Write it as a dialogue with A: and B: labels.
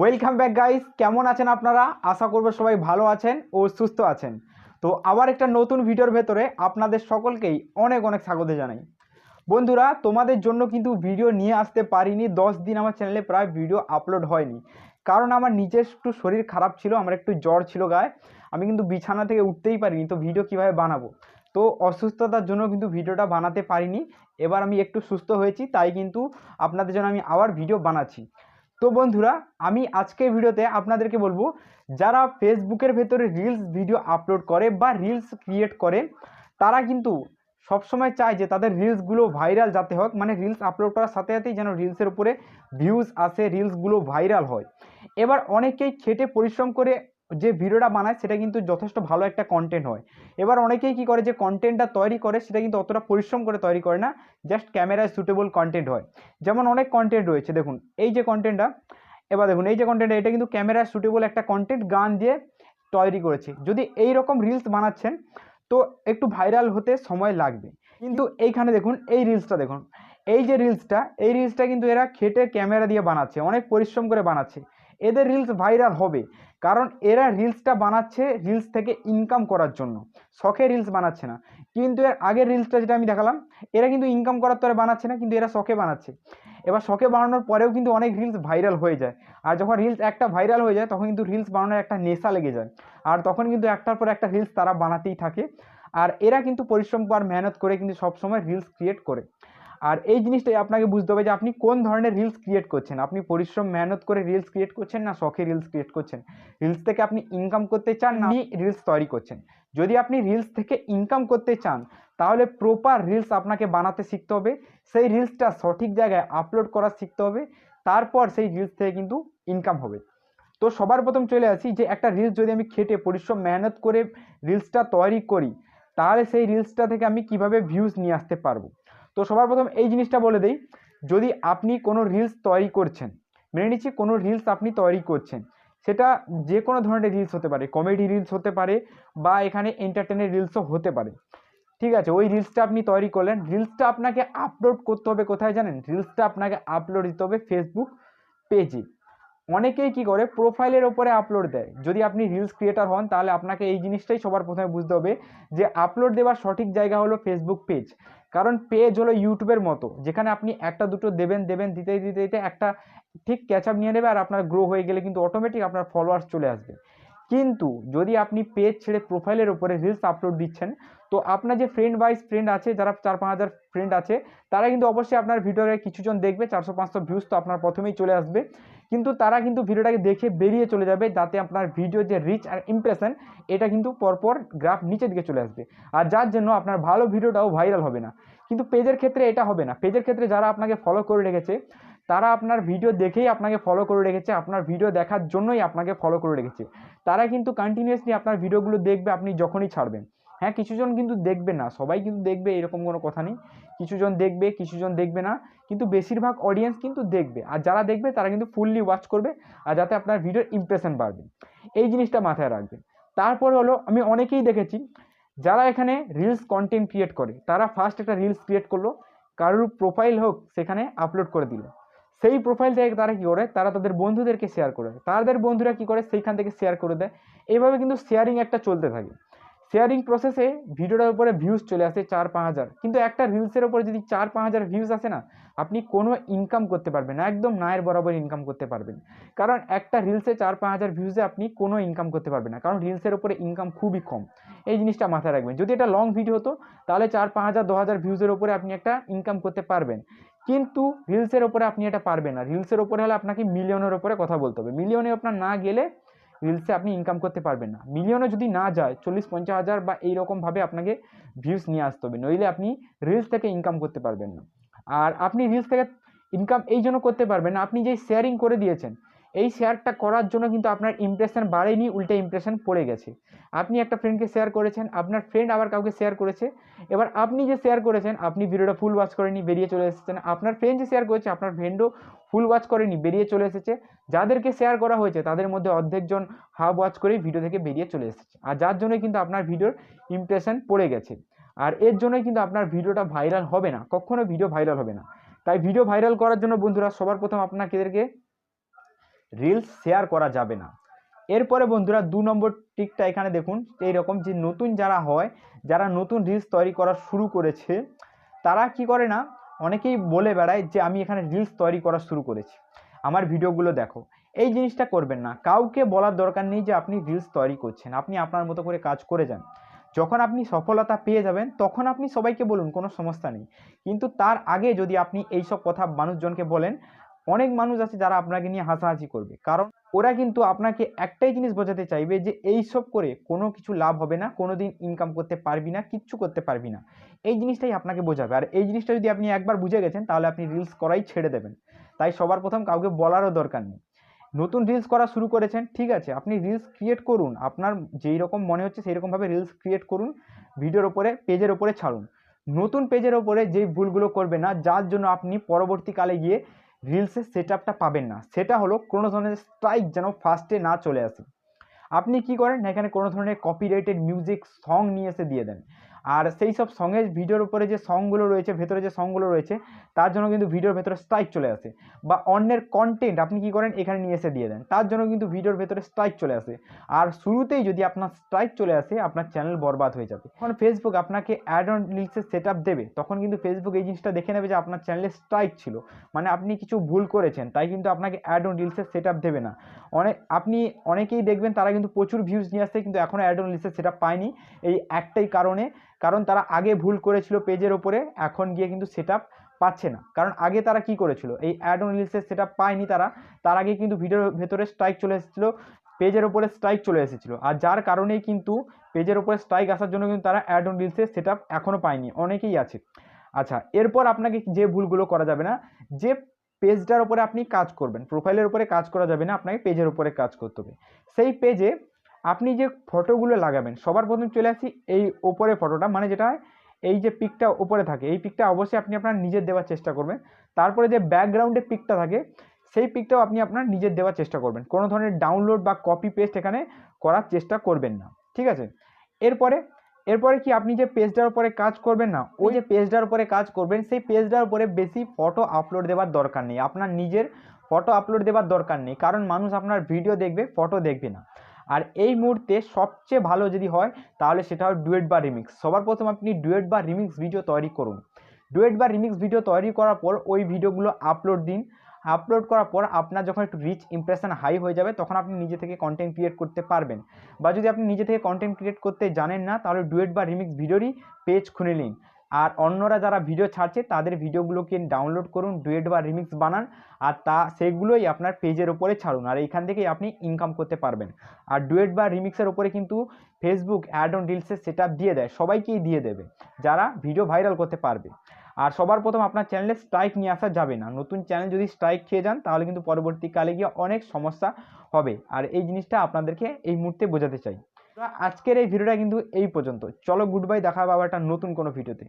A: Welcome back guys কেমন আছেন আপনারা? আশা করব সবাই ভালো আছেন ও সুস্থ আছেন। তো আবার একটা নতুন ভিডিওর ভেতরে আপনাদের সকলকেই অনেক অনেক স্বাগত জানাই। বন্ধুরা, তোমাদের জন্য কিন্তু ভিডিও নিয়ে আসতে পারিনি। দশ দিন আমার চ্যানেলে প্রায় ভিডিও আপলোড হয়নি। কারণ আমার নিজের একটু শরীর খারাপ ছিল, আমার একটু জ্বর ছিল গায়ে। আমি কিন্তু বিছানা থেকে উঠতেই পারিনি। তো ভিডিও কীভাবে বানাবো? তো অসুস্থতার জন্য কিন্তু ভিডিওটা বানাতে পারিনি। এবার আমি একটু সুস্থ হয়েছি, তাই কিন্তু আপনাদের জন্য আমি আবার ভিডিও বানাচ্ছি। তো বন্ধুরা, আমি আজকের ভিডিওতে আপনাদেরকে বলব, যারা ফেসবুকের ভেতরে রিলস ভিডিও আপলোড করে বা রিলস ক্রিয়েট করে, তারা কিন্তু সবসময় চায় যে তাদের রিলসগুলো ভাইরাল যাতে হোক মানে রিলস আপলোড করার সাথে সাথেই যেন রিলসের উপরে ভিউজ আসে রিলসগুলো ভাইরাল হয়। এবার অনেকেই খেটে পরিশ্রম করে যে ভিডিওটা বানায় সেটা কিন্তু যথেষ্ট ভালো একটা কন্টেন্ট হয়। এবার অনেকেই কি করে যে কন্টেন্টটা তৈরি করে সেটা কিন্তু অতটা পরিশ্রম করে তৈরি করে না জাস্ট ক্যামেরায় সুটেবল কন্টেন্ট হয়। যেমন অনেক কন্টেন্ট রয়েছে, দেখুন, এই যে কন্টেন্টটা এবার দেখুন, এই যে কন্টেন্টটা এটা কিন্তু ক্যামেরায় সুটেবল একটা কন্টেন্ট গান দিয়ে তৈরি করেছে। যদি এই রকম রিলস বানাচ্ছেন, তো একটু ভাইরাল হতে সময় লাগবে। কিন্তু এইখানে দেখুন, এই রিলসটা দেখুন, এই যে রিলসটা এই রিলসটা কিন্তু এরা খেটে ক্যামেরা দিয়ে বানাচ্ছে, অনেক পরিশ্রম করে বানাচ্ছে। এদের রিলস ভাইরাল হবে। কারণ এরা রিলসটা বানাচ্ছে রিলস থেকে ইনকাম করার জন্য। শখে রিলস বানাচ্ছে না। কিন্তু এর আগের রিলসটা যেটা আমি দেখালাম, এরা কিন্তু ইনকাম করার তরে বানাচ্ছে না, কিন্তু এরা শখে বানাচ্ছে। এবার শখে বানানোর পরেও কিন্তু অনেক রিলস ভাইরাল হয়ে যায়। আর যখন রিলস একটা ভাইরাল হয়ে যায়, তখন কিন্তু রিলস বানানোর একটা নেশা লেগে যায়। আর তখন কিন্তু একটার পর একটা রিলস তারা বানাতেই থাকে। আর এরা কিন্তু পরিশ্রম আর মেহনত করে কিন্তু সবসময় রিলস ক্রিয়েট করে। আর এই জিনিসটাই আপনাকে বুঝতে হবে যে আপনি কোন ধরনের রিলস ক্রিয়েট করছেন। আপনি পরিশ্রম মেহনত করে রিলস ক্রিয়েট করছেন না শখে রিলস ক্রিয়েট করছেন? রিলস থেকে আপনি ইনকাম করতে চান না রিলস তৈরি করছেন? যদি আপনি রিলস থেকে ইনকাম করতে চান তাহলে প্রপার রিলস আপনাকে বানাতে শিখতে হবে। সেই রিলসটা সঠিক জায়গায় আপলোড করা শিখতে হবে। তারপর সেই রিলস থেকে কিন্তু ইনকাম হবে। তো সবার প্রথম চলে আসি যে একটা রিলস যদি আমি খেটে পরিশ্রম মেহনত করে রিলসটা তৈরি করি তাহলে সেই রিলসটা থেকে আমি কীভাবে ভিউজ নিয়ে আসতে পারব? তো সবার প্রথম এই জিনিসটা বলে দেই, যদি আপনি কোনো রিলস তৈরি করছেন, মেনে নিচ্ছি কোনো রিলস আপনি তৈরি করছেন, সেটা যে কোনো ধরনের রিলস হতে পারে কমেডি রিলস হতে পারে বা এখানে এন্টারটেনের রিলসও হতে পারে। ঠিক আছে, ওই রিলসটা আপনি তৈরি করলেন রিলসটা আপনাকে আপলোড করতে হবে কোথায় জানেন? রিলসটা আপনাকে আপলোড দিতে হবে ফেসবুক পেজে অনেকেই কি করে প্রোফাইলের ওপরে আপলোড দেয়। যদি আপনি রিলস ক্রিয়েটার হন, তাহলে আপনাকে এই জিনিসটাই সবার প্রথমে বুঝতে হবে যে আপলোড দেওয়ার সঠিক জায়গা হলো ফেসবুক পেজ কারণ পেজ হলো ইউটিউবের মতো, যেখানে আপনি একটা, দুটো দেবেন দেবেন, দিতে দিতে দিতে একটা ঠিক ক্যাচ আপ নিয়ে নেবে আর আপনার গ্রো হয়ে গেলে কিন্তু অটোমেটিক আপনার ফলোয়ার্স চলে আসবে। কিন্তু যদি আপনি পেজ ছেড়ে প্রোফাইলের ওপরে রিলস আপলোড দিচ্ছেন, তো আপনার যে ফ্রেন্ড ওয়াইজ ফ্রেন্ড আছে, যারা চার পাঁচ হাজার ফ্রেন্ড আছে, তারা কিন্তু অবশ্যই আপনার ভিডিওরে কিছুজন দেখবে, চারশো পাঁচশো ভিউজ তো আপনার প্রথমেই চলে আসবে। কিন্তু তারা কিন্তু ভিডিওটাকে দেখে বেরিয়ে চলে যাবে, যাতে আপনার ভিডিও যে রিচ আর ইমপ্রেশন এটা কিন্তু পরপর গ্রাফ নিচের দিকে চলে আসবে। আর যার জন্য আপনার ভালো ভিডিওটাও ভাইরাল হবে না। কিন্তু পেজের ক্ষেত্রে এটা হবে না। পেজের ক্ষেত্রে যারা আপনাকে ফলো করে রেখেছে তারা আপনার ভিডিও দেখেই আপনাকে ফলো করে রেখেছে, আপনার ভিডিও দেখার জন্যই আপনাকে ফলো করে রেখেছে। তারা কিন্তু কন্টিনিউয়াসলি আপনার ভিডিওগুলো দেখবে, আপনি যখনই ছাড়বেন। হ্যাঁ কিছুজন কিন্তু দেখবে না, সবাই কিন্তু দেখবে, এরকম কোনো কথা নেই। কিছুজন দেখবে কিছুজন দেখবে না, কিন্তু বেশিরভাগ অডিয়েন্স কিন্তু দেখবে। আর যারা দেখবে, তারা কিন্তু ফুললি ওয়াচ করবে, আর যাতে আপনার ভিডিওর ইমপ্রেশন বাড়বে। এই জিনিসটা মাথায় রাখবেন। তারপর হলো, আমি অনেকেই দেখেছি, যারা এখানে রিলস কন্টেন্ট ক্রিয়েট করে, তারা ফার্স্ট একটা রিলস ক্রিয়েট করল, কারোর প্রোফাইল হোক, সেখানে আপলোড করে দিল। সেই প্রোফাইল থেকে তারা কী করে? তারা তাদের বন্ধুদেরকে শেয়ার করে তাদের বন্ধুরা কী করে? সেইখান থেকে শেয়ার করে দেয়। এইভাবে কিন্তু শেয়ারিং একটা চলতে থাকে। শেয়ারিং প্রসেসে ভিডিওটার উপরে ভিউজ চলে আসে চার পাঁচ হাজার। কিন্তু একটা রিলসের উপরে যদি চার পাঁচ হাজার ভিউজ আসে না, আপনি কোনো ইনকাম করতে পারবেন না। একদম নায়ের বরাবর ইনকাম করতে পারবেন। কারণ একটা রিলসে চার পাঁচ হাজার ভিউজে আপনি কোনো ইনকাম করতে পারবেন না। কারণ রিলসের উপরে ইনকাম খুবই কম। এই জিনিসটা মাথায় রাখবেন। যদি এটা লং ভিডিও হতো তাহলে চার পাঁচ হাজার দু হাজার ভিউজের উপরে আপনি একটা ইনকাম করতে পারবেন। কিন্তু রিলসের ওপরে আপনি এটা পারবেন না। রিলসের ওপরে হলে আপনাকে মিলিয়নের ওপরে কথা বলতে হবে। মিলিয়নে আপনার না গেলে রিলসে আপনি ইনকাম করতে পারবেন না। মিলিয়নে যদি না যায় চল্লিশ পঞ্চাশ হাজার বা এইরকমভাবে আপনাকে ভিউস নিয়ে আসতে হবে। নইলে আপনি রিলস থেকে ইনকাম করতে পারবেন না। আর আপনি রিলস থেকে ইনকাম এই জন্য করতে পারবেন না। আপনি যে শেয়ারিং করে দিয়েছেন এই শেয়ারটা করার জন্য কিন্তু আপনার ইমপ্রেশন বাড়েনি, উল্টে ইমপ্রেশন পড়ে গেছে। আপনি একটা ফ্রেন্ডকে শেয়ার করেছেন, আপনার ফ্রেন্ড আবার কাউকে শেয়ার করেছে। এবার আপনি যে শেয়ার করেছেন, আপনি ভিডিওটা ফুল ওয়াচ করেনি বেরিয়ে চলে এসেছেন। আপনার ফ্রেন্ড যে শেয়ার করেছে, আপনার ফ্রেন্ডও ফুল ওয়াচ করেনি, বেরিয়ে চলে এসেছে। যাদেরকে শেয়ার করা হয়েছে, তাদের মধ্যে অর্ধেকজন হাফ ওয়াচ করেই ভিডিও থেকে বেরিয়ে চলে এসেছে। আর যার জন্যই কিন্তু আপনার ভিডিওর ইমপ্রেশন পড়ে গেছে। আর এর জন্যই কিন্তু আপনার ভিডিওটা ভাইরাল হবে না। কখনো ভিডিও ভাইরাল হবে না। তাই ভিডিও ভাইরাল করার জন্য বন্ধুরা, সবার প্রথম আপনাদেরকে রিলস শেয়ার করা যাবে না। এরপরে বন্ধুরা দু নম্বর টিকটা এখানে দেখুন, এইরকম যে নতুন যারা হয়, যারা নতুন রিলস তৈরি করা শুরু করেছে, তারা কি করে না, অনেকেই বলে বেড়ায় যে আমি এখানে রিলস তৈরি করা শুরু করেছি। আমার ভিডিওগুলো দেখো। এই জিনিসটা করবেন না। কাউকে বলার দরকার নেই যে আপনি রিলস তৈরি করছেন, আপনি আপনার মতো করে কাজ করে যান। যখন আপনি সফলতা পেয়ে যাবেন, তখন আপনি সবাইকে বলুন, কোনো সমস্যা নেই। কিন্তু তার আগে যদি আপনি এইসব কথা মানুষজনকে বলেন অনেক মানুষ আছে যারা আপনাকে নিয়ে হাসাহাসি করবে। কারণ ওরা কিন্তু আপনাকে একটাই জিনিস বোঝাতে চাইবে যে এইসব করে কোনো কিছু লাভ হবে না কোনো দিন ইনকাম করতে পারবি না, কিচ্ছু করতে পারবি না। এই জিনিসটাই আপনাকে বোঝাবে। আর এই জিনিসটা যদি আপনি একবার বুঝে গেছেন, তাহলে আপনি রিলস করাই ছেড়ে দেবেন। তাই সবার প্রথম কাউকে বলারও দরকার নেই। নতুন রিলস করা শুরু করেছেন, ঠিক আছে, আপনি রিলস ক্রিয়েট করুন। আপনার যেই রকম মনে হচ্ছে সেই রকমভাবে রিলস ক্রিয়েট করুন ভিডিওর ওপরে পেজের ওপরে ছাড়ুন। নতুন পেজের ওপরে যেই ভুলগুলো করবে না, যার জন্য আপনি পরবর্তীকালে গিয়ে রিলসের সেট আপটা পাবেন না। সেটা হলো কোনো ধরনের স্ট্রাইক যেন ফার্স্টে না চলে আসে। আপনি কি করেন? এখানে কোনো ধরনের কপিরাইটেড মিউজিক সং নিয়ে এসে দিয়ে দেন। আর সেই সব সঙ্গের ভিডিওর উপরে যে সংগুলো রয়েছে, ভেতরে যে সংগুলো রয়েছে, তার জন্য কিন্তু ভিডিওর ভেতরে স্ট্রাইক চলে আসে। বা অন্যের কন্টেন্ট আপনি কি করেন, এখানে নিয়ে এসে দিয়ে দেন। তার জন্য কিন্তু ভিডিওর ভেতরে স্ট্রাইক চলে আসে। আর শুরুতেই যদি আপনার স্ট্রাইক চলে আসে, আপনার চ্যানেল বরবাদ হয়ে যাবে। তখন ফেসবুক আপনাকে অ্যাড অন রিলসের সেট দেবে, তখন কিন্তু ফেসবুক এই জিনিসটা দেখে নেবে যে আপনার চ্যানেলে স্ট্রাইক ছিল। মানে আপনি কিছু ভুল করেছেন, তাই কিন্তু আপনাকে অ্যাড অন রিলসের সেট দেবে না। অনেক আপনি অনেকেই দেখবেন তারা কিন্তু প্রচুর ভিউজ নিয়ে আসছে, কিন্তু এখনও অ্যাড অন রিলসের সেট পায়নি। এই একটাই কারণে কারণ তারা আগে ভুল করেছিল পেজের ওপরে, এখন গিয়ে কিন্তু সেট পাচ্ছে না। কারণ আগে তারা কি করেছিল? এই অ্যাড অন রিলসের সেট পায়নি তারা, তার আগে কিন্তু ভিডিওর ভেতরে স্ট্রাইক চলে এসেছিল, পেজের ওপরে স্ট্রাইক চলে এসেছিল। আর যার কারণেই কিন্তু পেজের ওপরে স্ট্রাইক আসার জন্য কিন্তু তারা অ্যাড অন রিলসের সেট আপ এখনও পায়নি, অনেকেই আছে। আচ্ছা এরপর আপনাকে যে ভুলগুলো করা যাবে না, যে পেজটার ওপরে আপনি কাজ করবেন প্রোফাইলের উপরে কাজ করা যাবে না, আপনাকে পেজের উপরে কাজ করতে হবে। সেই পেজে আপনি যে ফটোগুলো লাগাবেন, সবার প্রথম চলে আসি এই ওপরে ফটোটা মানে যেটা হয়, এই যে পিকটা ওপরে থাকে, এই পিকটা অবশ্যই আপনি আপনার নিজের দেওয়ার চেষ্টা করবেন। তারপরে যে ব্যাকগ্রাউন্ডে পিকটা থাকে, সেই পিকটাও আপনি আপনার নিজের দেওয়ার চেষ্টা করবেন। কোনো ধরনের ডাউনলোড বা কপি পেস্ট এখানে করার চেষ্টা করবেন না, ঠিক আছে? এরপরে এরপরে কি আপনি যে পেজটার উপরে কাজ করবেন না, ওই যে পেজটার উপরে কাজ করবেন, সেই পেজটার উপরে বেশি ফটো আপলোড দেওয়ার দরকার নেই। আপনার নিজের ফটো আপলোড দেওয়ার দরকার নেই, কারণ মানুষ আপনার ভিডিও দেখবে ফটো দেখবে না। আর এই মুহূর্তে সবচেয়ে ভালো যদি হয়, তাহলে সেটা হয় ডুয়েট বা রিমিক্স। সবার প্রথম আপনি ডুয়েট বা রিমিক্স ভিডিও তৈরি করুন। ডুয়েট বা রিমিক্স ভিডিও তৈরি করার পর ওই ভিডিওগুলো আপলোড দিন। আপলোড করার পর আপনার যখন একটু রিচ ইমপ্রেশন হাই হয়ে যাবে, তখন আপনি নিজে থেকে কন্টেন্ট ক্রিয়েট করতে পারবেন। বা যদি আপনি নিজে থেকে কন্টেন্ট ক্রিয়েট করতে জানেন না, তাহলে ডুয়েট বা রিমিক্স ভিডিওরই পেজ খুলে নিন। আর অন্যরা যারা ভিডিও ছাড়ছে, তাদের ভিডিওগুলোকে ডাউনলোড করুন ডুয়েট বা রিমিক্স বানান, আর তা সেগুলোই আপনার পেজের ওপরে ছাড়ুন। আর এইখান থেকেই আপনি ইনকাম করতে পারবেন। আর ডুয়েট বা রিমিক্সের ওপরে কিন্তু ফেসবুক অ্যাড অন রিলসের সেট দিয়ে দেয়, সবাইকেই দিয়ে দেবে, যারা ভিডিও ভাইরাল করতে পারবে। আর সবার প্রথম আপনার চ্যানেলে স্ট্রাইক নিয়ে আসা যাবে না। নতুন চ্যানেল যদি স্ট্রাইক খেয়ে যান, তাহলে কিন্তু পরবর্তীকালে গিয়ে অনেক সমস্যা হবে। আর এই জিনিসটা আপনাদেরকে এই মুহূর্তে বোঝাতে চাই। আজকের এই ভিডিওটা কিন্তু এই পর্যন্ত। চলো গুড বাই দেখা হবে আবার একটা নতুন কোনো ভিডিওতে